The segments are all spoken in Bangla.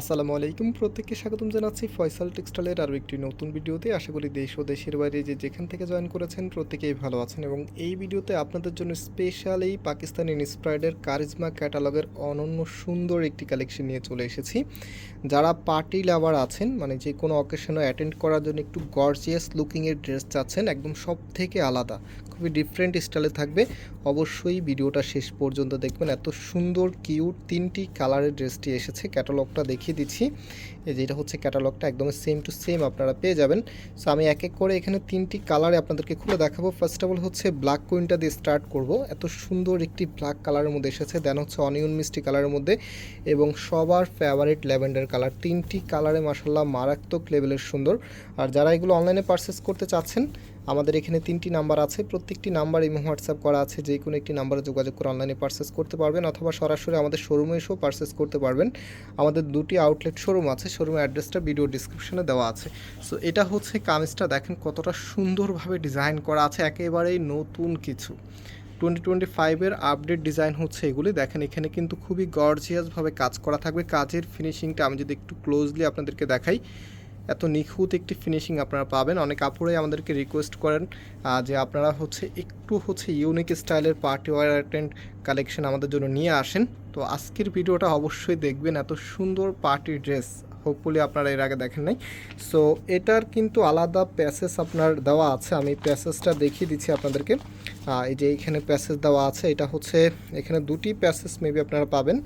আসসালামু আলাইকুম, প্রত্যেককে স্বাগতম জানাচ্ছি ফয়সাল টেক্সটাইলের আরও একটি নতুন ভিডিওতে। আশা করি দেশ ও দেশের বাইরে যে যেখান থেকে জয়েন করেছেন প্রত্যেকেই ভালো আছেন এবং এই ভিডিওতে আপনাদের জন্য স্পেশাল পাকিস্তানি ইন্সপায়ার্ডের কারিজমা ক্যাটালগের অনন্য সুন্দর একটি কালেকশন নিয়ে চলে এসেছি। যারা পার্টি লাভার আছেন মানে যে কোনো অকেশনে অ্যাটেন্ড করার জন্য একটু গর্জিয়াস লুকিংয়ের ড্রেস চাচ্ছেন, একদম সব থেকে আলাদা, খুবই ডিফারেন্ট স্টাইলে থাকবে। অবশ্যই ভিডিওটা শেষ পর্যন্ত দেখবেন, এত সুন্দর কিউট তিনটি কালারের ড্রেসটি এসেছে ক্যাটালগটা দেখিয়ে দিচ্ছি। এই যেটা হচ্ছে ক্যাটালগটা একদম সেম টু সেম আপনারা পেয়ে যাবেন। সো আমি এক এক করে এখানে তিনটি কালারে আপনাদেরকে খুলে দেখাবো। ফার্স্ট অফ অল হচ্ছে ব্ল্যাক কুইনটা দিয়ে স্টার্ট করব। এত সুন্দর একটি ব্ল্যাক কালারের মধ্যে এসেছে। দেন হচ্ছে অনিয়ন মিষ্টি কালারের মধ্যে এবং সবার ফেভারিট ল্যাভেন্ডার কালার তিনটি কালারে মাসাল্লাহ মারাত্মক লেভেলের সুন্দর। আর যারা এগুলো অনলাইনে পারচেস করতে চাচ্ছেন আমাদের এখানে তিনটি নাম্বার আছে। প্রত্যেকটি নাম্বার ইমো, হোয়াটসঅ্যাপ করা আছে। যে কোনো একটি নাম্বারে যোগাযোগ করে অনলাইনে পারচেস করতে পারবেন অথবা সরাসরি আমাদের শোরুমে এসেও পারচেস করতে পারবেন। আমাদের দুটি আউটলেট শোরুম আছে। শোরুমের অ্যাড্রেসটা ভিডিও ডিসক্রিপশনে দেওয়া আছে। সো এটা হচ্ছে কামিজটা। দেখেন কতটা সুন্দরভাবে ডিজাইন করা আছে। একেবারেই নতুন কিছু। টোয়েন্টি টোয়েন্টি ফাইভের আপডেট ডিজাইন হচ্ছে এগুলি। দেখেন এখানে কিন্তু খুবই গর্জিয়াসভাবে কাজ করা থাকবে। কাজের ফিনিশিংটা আমি যদি একটু ক্লোজলি আপনাদেরকে দেখাই। এত নিখুঁত একটি ফিনিশিং আপনারা পাবেন। অনেক কাপড়ে আমাদেরকে রিকোয়েস্ট করেন যে আপনারা হচ্ছে একটু হচ্ছে ইউনিক স্টাইলের পার্টি ওয়ার অ্যাটেন্ড কালেকশন আমাদের জন্য নিয়ে আসেন। তো আজকের ভিডিওটা অবশ্যই দেখবেন, এত সুন্দর পার্টি ড্রেস হোপফুলি আপনারা এর আগে দেখেন নাই। সো এটার কিন্তু আলাদা প্যাসেজ আপনার দেওয়া আছে। আমি প্যাসেজটা দেখিয়ে দিচ্ছি আপনাদেরকে। এই যে এখানে প্যাসেজ দেওয়া আছে, এটা হচ্ছে, এখানে দুটি প্যাসেজ মেবি আপনারা পাবেন।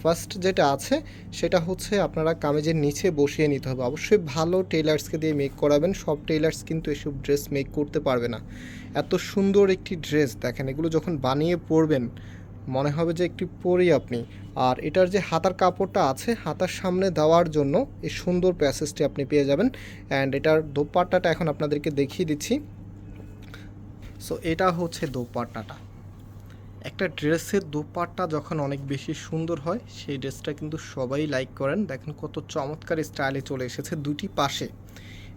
ফার্স্ট যেটা আছে, সেটা হচ্ছে আপনারা কামেজের নিচে বসিয়ে নিতে হবে। অবশ্যই ভালো টেলার্সকে দিয়ে মেক করাবেন। সব টেলার্স কিন্তু এসব ড্রেস মেক করতে পারবে না। এত সুন্দর একটি ড্রেস দেখেন, এগুলো যখন বানিয়ে পরবেন, মনে হবে যে একটি পরি আপনি। আর এটার যে হাতার কাপড়টা আছে, হাতার সামনে দেওয়ার জন্য এই সুন্দর প্যাসেজটি আপনি পেয়ে যাবেন। অ্যান্ড এটার দোপাট্টাটা এখন আপনাদেরকে দেখিয়ে দিচ্ছি। সো এটা হচ্ছে দোপাট্টাটা। একটা ড্রেসের দোপাট্টা যখন অনেক বেশি সুন্দর হয়, সেই ড্রেসটা কিন্তু সবাই লাইক করেন। দেখেন কত চমৎকার স্টাইলে চলে এসেছে দুটি পাশে।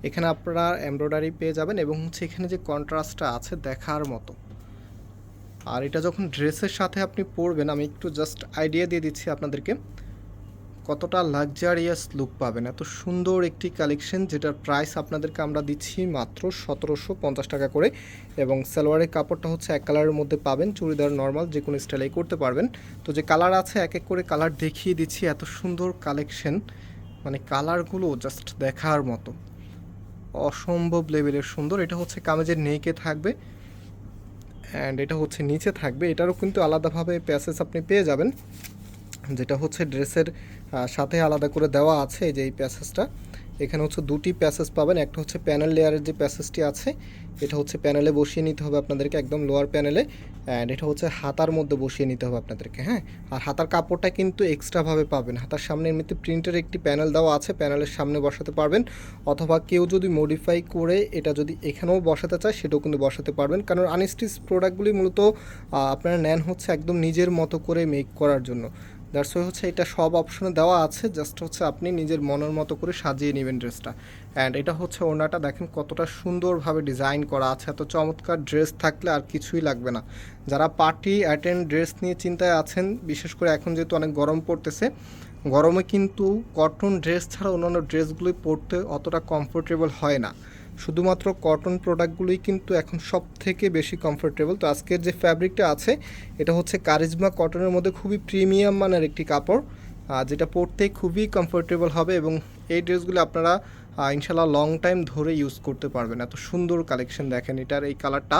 এখানে আপনারা এমব্রয়ডারি পেয়ে যাবেন এবং হচ্ছে এখানে যে কন্ট্রাস্টটা আছে দেখার মতো। আর এটা যখন ড্রেসের সাথে আপনি পরবেন, আমি একটু জাস্ট আইডিয়া দিয়ে দিচ্ছি আপনাদেরকে। কতটা লাক্সারিয়াস লুক পাবেন? এত সুন্দর একটি কালেকশন যেটার প্রাইস আপনাদেরকে আমরা দিচ্ছি মাত্র সতেরোশো পঞ্চাশ টাকা করে এবং সালোয়ারের কাপড়টা হচ্ছে এক কালারের মধ্যে পাবেন। চুড়িদার নর্মাল যে কোনো স্টাইলেই করতে পারবেন। তো যে কালার আছে, এক এক করে কালার দেখিয়ে দিচ্ছি এত সুন্দর কালেকশন মানে কালারগুলো জাস্ট দেখার মতো। অসম্ভব লেভেলের সুন্দর। এটা হচ্ছে কামেজের নেকে থাকবে অ্যান্ড এটা হচ্ছে নিচে থাকবে। এটারও কিন্তু আলাদাভাবে প্যাসেজ আপনি পেয়ে যাবেন। যেটা হচ্ছে ড্রেসের সাথে আলাদা করে দেওয়া আছে যে এই প্যাসেজটা। এখানে হচ্ছে দুটি প্যাসেজ পাবেন। একটা হচ্ছে প্যানেল লেয়ারের যে প্যাসেজটি আছে, এটা হচ্ছে প্যানেলে বসিয়ে নিতে হবে আপনাদেরকে, একদম লোয়ার প্যানেলে অ্যান্ড এটা হচ্ছে হাতার মধ্যে বসিয়ে নিতে হবে আপনাদেরকে হ্যাঁ? আর হাতার কাপড়টা কিন্তু এক্সট্রাভাবে পাবেন। হাতার সামনে এমনিতে প্রিন্টের একটি প্যানেল দেওয়া আছে প্যানেলের সামনে বসাতে পারবেন। অথবা কেউ যদি মডিফাই করে এটা যদি এখানেও বসাতে চায়, সেটাও কিন্তু বসাতে পারবেন। কারণ আনস্টিচ প্রোডাক্টগুলি মূলত আপনারা নেন হচ্ছে একদম নিজের মতো করে মেক করার জন্য। দ্যাটস ওয়াই হচ্ছে এটা সব অপশনে দেওয়া আছে জাস্ট হচ্ছে আপনি নিজের মনের মতো করে সাজিয়ে নেবেন ড্রেসটা অ্যান্ড এটা হচ্ছে ওনাটা দেখেন কতটা সুন্দরভাবে ডিজাইন করা আছে, এত চমৎকার ড্রেস থাকলে আর কিছুই লাগবে না। যারা পার্টি অ্যাটেন্ড ড্রেস নিয়ে চিন্তায় আছেন, বিশেষ করে এখন যেহেতু অনেক গরম পড়তেছে, গরমে কিন্তু কটন ড্রেস ছাড়া অন্যান্য ড্রেসগুলোই পরতে অতটা কমফোর্টেবল হয় না। শুধুমাত্র কটন প্রোডাক্টগুলোই কিন্তু এখন সব থেকে বেশি কমফোর্টেবল তো আজকের যে ফ্যাব্রিকটা আছে, এটা হচ্ছে কারিজমা কটনের মধ্যে খুবই প্রিমিয়াম মানের একটি কাপড় যেটা পরতে খুবই কমফোর্টেবল হবে এবং এই ড্রেসগুলো আপনারা ইনশাল্লাহ লং টাইম ধরে ইউজ করতে পারবেন। এত সুন্দর কালেকশন দেখেন, এটার এই কালারটা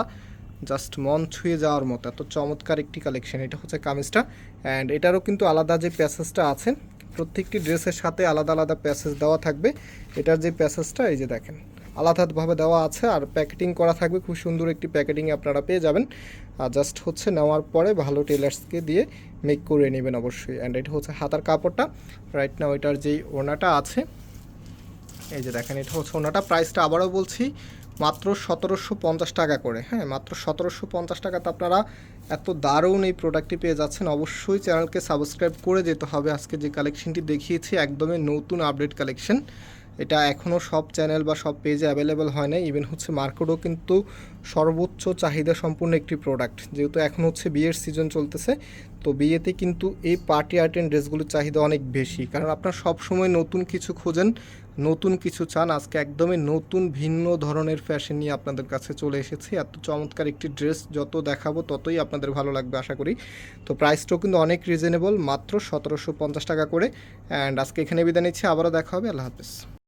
জাস্ট মন ছুঁয়ে যাওয়ার মতো, এত চমৎকার একটি কালেকশন এটা হচ্ছে কামিজটা অ্যান্ড এটারও কিন্তু আলাদা যে প্যাসেজটা আছে, প্রত্যেকটি ড্রেসের সাথে আলাদা আলাদা প্যাসেজ দেওয়া থাকবে। এটার যে প্যাসেজটা এই যে দেখেন। আলাদাভাবে দেওয়া আছে আর প্যাকেটিং করা থাকবে। খুব সুন্দর একটি প্যাকেটিং আপনারা পেয়ে যাবেন। আর জাস্ট হচ্ছে নেওয়ার পরে ভালো টেলার্সকে দিয়ে মেক করে নেবেন অবশ্যই। অ্যান্ড এটা হচ্ছে হাতার কাপড়টা। রাইট না ওইটার যেই ওনাটা আছে, এই যে দেখেন, এটা হচ্ছে ওনাটা। প্রাইসটা আবারও বলছি, মাত্র সতেরোশো পঞ্চাশ টাকা করে। হ্যাঁ মাত্র সতেরোশো পঞ্চাশ টাকাতে আপনারা এত দারুণ এই প্রোডাক্টটি পেয়ে যাচ্ছেন। অবশ্যই চ্যানেলকে সাবস্ক্রাইব করে যেতে হবে। আজকে যে কালেকশনটি দেখিয়েছি, একদমই নতুন আপডেট কালেকশন এটা এখনও সব চ্যানেল বা সব পেজে অ্যাভেলেবেল হয় না ইভেন হচ্ছে মার্কেটও কিন্তু সর্বোচ্চ চাহিদা সম্পূর্ণ একটি প্রোডাক্ট যেহেতু এখন হচ্ছে বিয়ের সিজন চলতেছে, তো বিয়েতে কিন্তু এই পার্টি আর্ট আর্টেন ড্রেসগুলোর চাহিদা অনেক বেশি। কারণ আপনারা সবসময় নতুন কিছু খোঁজেন, নতুন কিছু চান। আজকে একদমই নতুন, ভিন্ন ধরনের ফ্যাশন নিয়ে আপনাদের কাছে চলে এসেছি। এত চমৎকার একটি ড্রেস যত দেখাবো ততই আপনাদের ভালো লাগবে, আশা করি। তো প্রাইসটাও কিন্তু অনেক রিজনেবল মাত্র সতেরোশো পঞ্চাশ টাকা করে। অ্যান্ড আজকে এখানে বিদায় নিচ্ছি। আবারও দেখা হবে। আল্লাহ হাফেজ।